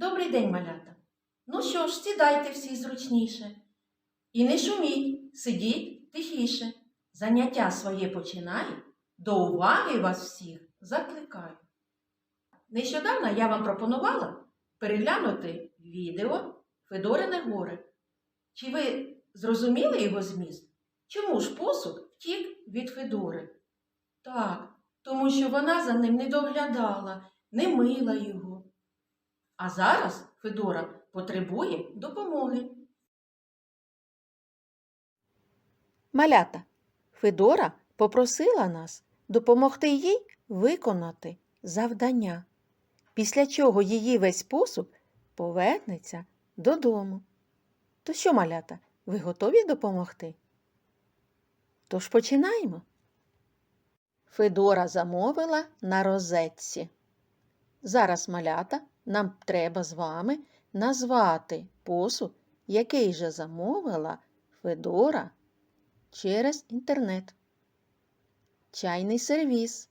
Добрий день, малята. Ну що ж, сідайте всі зручніше. І не шуміть, сидіть тихіше. Заняття своє починаю. До уваги вас всіх закликаю. Нещодавно я вам пропонувала переглянути відео Федорине горе. Чи ви зрозуміли його зміст? Чому ж посуд втік від Федори? Так, тому що вона за ним не доглядала, не мила його. А зараз Федора потребує допомоги. Малята, Федора попросила нас допомогти їй виконати завдання, після чого її весь посуд повернеться додому. То що, малята, ви готові допомогти? Тож починаємо. Федора замовила на розетці. Зараз, малята, нам треба з вами назвати посуд, який же замовила Федора через інтернет. Чайний сервіс,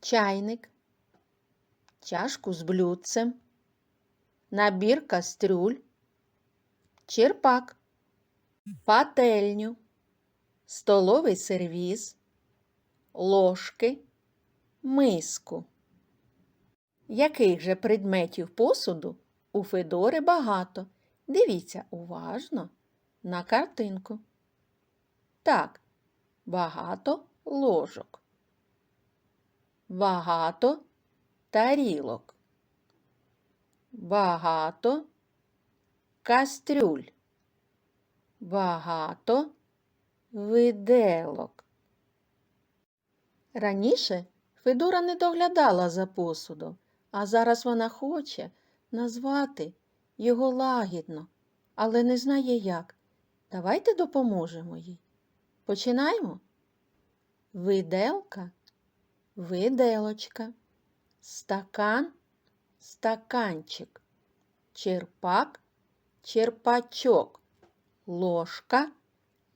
чайник, чашку з блюдцем, набір кастрюль, черпак, пательню, столовий сервіс, ложки, миску. Яких же предметів посуду у Федори багато? Дивіться уважно на картинку. Так, багато ложок. Багато тарілок. Багато кастрюль. Багато виделок. Раніше Федора не доглядала за посудом, а зараз вона хоче назвати його лагідно, але не знає як. Давайте допоможемо їй. Починаємо. Виделка, виделочка, стакан, стаканчик, черпак, черпачок, ложка,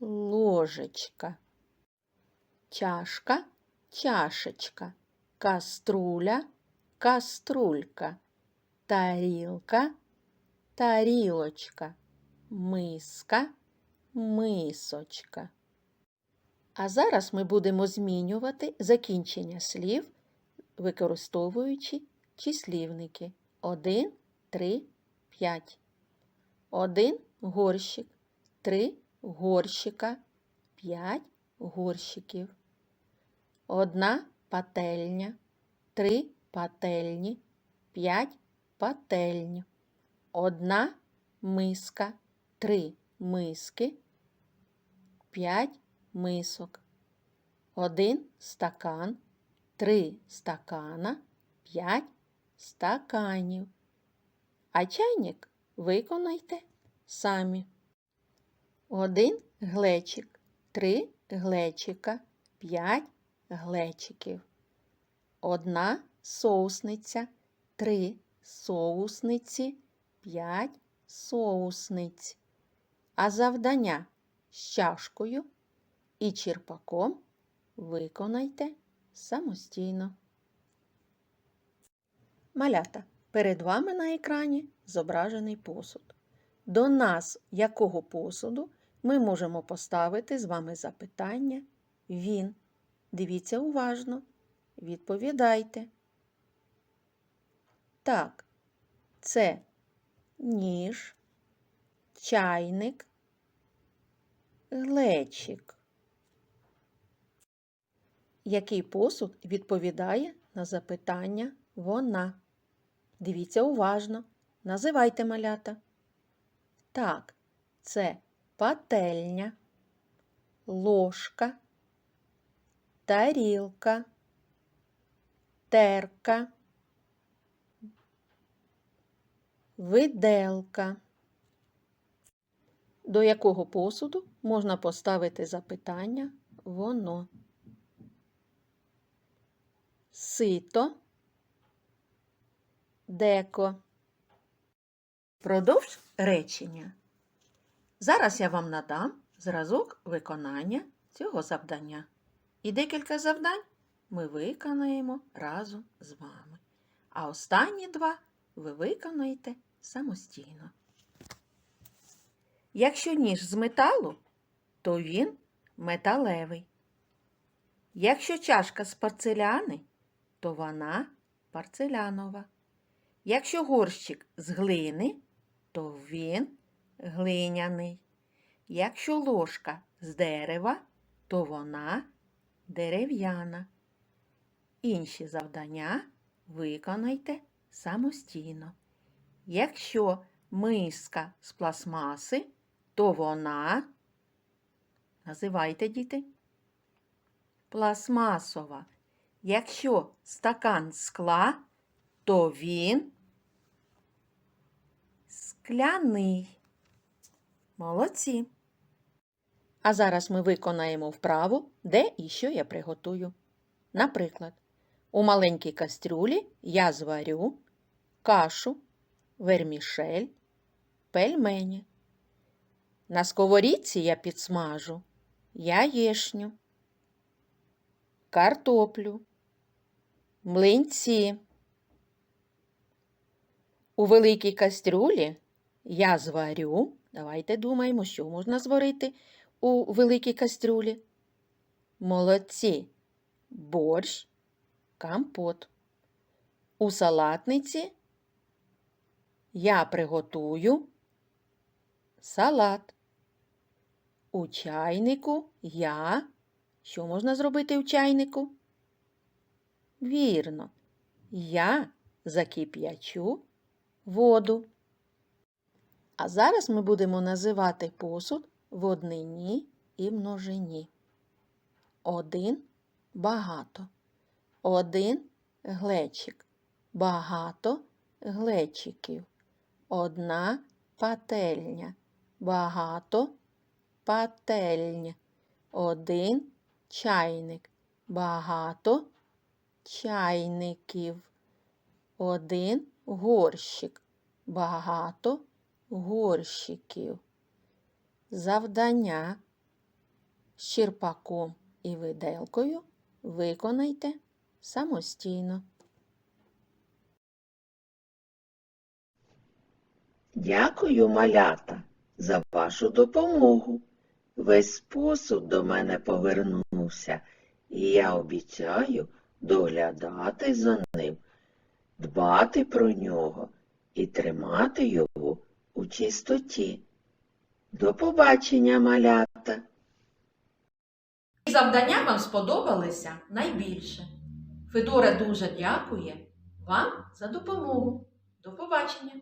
ложечка, чашка, чашечка, каструля, каструлька, тарілка, тарілочка, миска, мисочка. А зараз ми будемо змінювати закінчення слів, використовуючи числівники 1, 3, 5. 1 горщик, 3 горщика, 5 горщиків. Одна пательня, 3 пательні, 5 пательні. Одна миска, 3 миски, 5 мисок, один стакан, три стакана, п'ять стаканів. А чайник виконайте самі. Один глечик, три глечика, п'ять глечиків. Одна соусниця, три соусниці, п'ять соусниць. А завдання з чашкою і черпаком виконайте самостійно. Малята, перед вами на екрані зображений посуд. До нас якого посуду ми можемо поставити з вами запитання він. Дивіться уважно, відповідайте. Так, це ніж, чайник, глечик. Який посуд відповідає на запитання вона? Дивіться уважно. Називайте малята. Так, це пательня, ложка, тарілка, терка, виделка. До якого посуду можна поставити запитання воно? Сито, деко. Продовж речення. Зараз я вам надам зразок виконання цього завдання. І декілька завдань ми виконаємо разом з вами. А останні два ви виконаєте самостійно. Якщо ніж з металу, то він металевий. Якщо чашка з порцеляни, то вона порцелянова. Якщо горщик з глини, то він глиняний. Якщо ложка з дерева, то вона дерев'яна. Інші завдання виконайте самостійно. Якщо миска з пластмаси, то вона, називайте діти, пластмасова. Якщо стакан скла, то він скляний. Молодці. А зараз ми виконаємо вправу, де і що я приготую. Наприклад, у маленькій кастрюлі я зварю кашу, вермішель, пельмені. На сковорідці я підсмажу яєшню, картоплю, млинці. У великій кастрюлі я зварю. Давайте думаємо, що можна зварити у великій кастрюлі. Молодці, борщ, компот. У салатниці я приготую салат. У чайнику я. Що можна зробити у чайнику? Вірно, я закип'ячу воду. А зараз ми будемо називати посуд в однині і множині. Один багато. Один глечик. Багато глечиків. Одна пательня. Багато пательня. Один чайник. Багато чайників. Один горщик. Багато горщиків. Завдання з черпаком і виделкою виконайте самостійно. Дякую, малята, за вашу допомогу. Весь посуд до мене повернувся, і я обіцяю доглядати за ним, дбати про нього і тримати його у чистоті. До побачення, малята! Завдання вам сподобалися найбільше. Федора дуже дякує вам за допомогу. До побачення!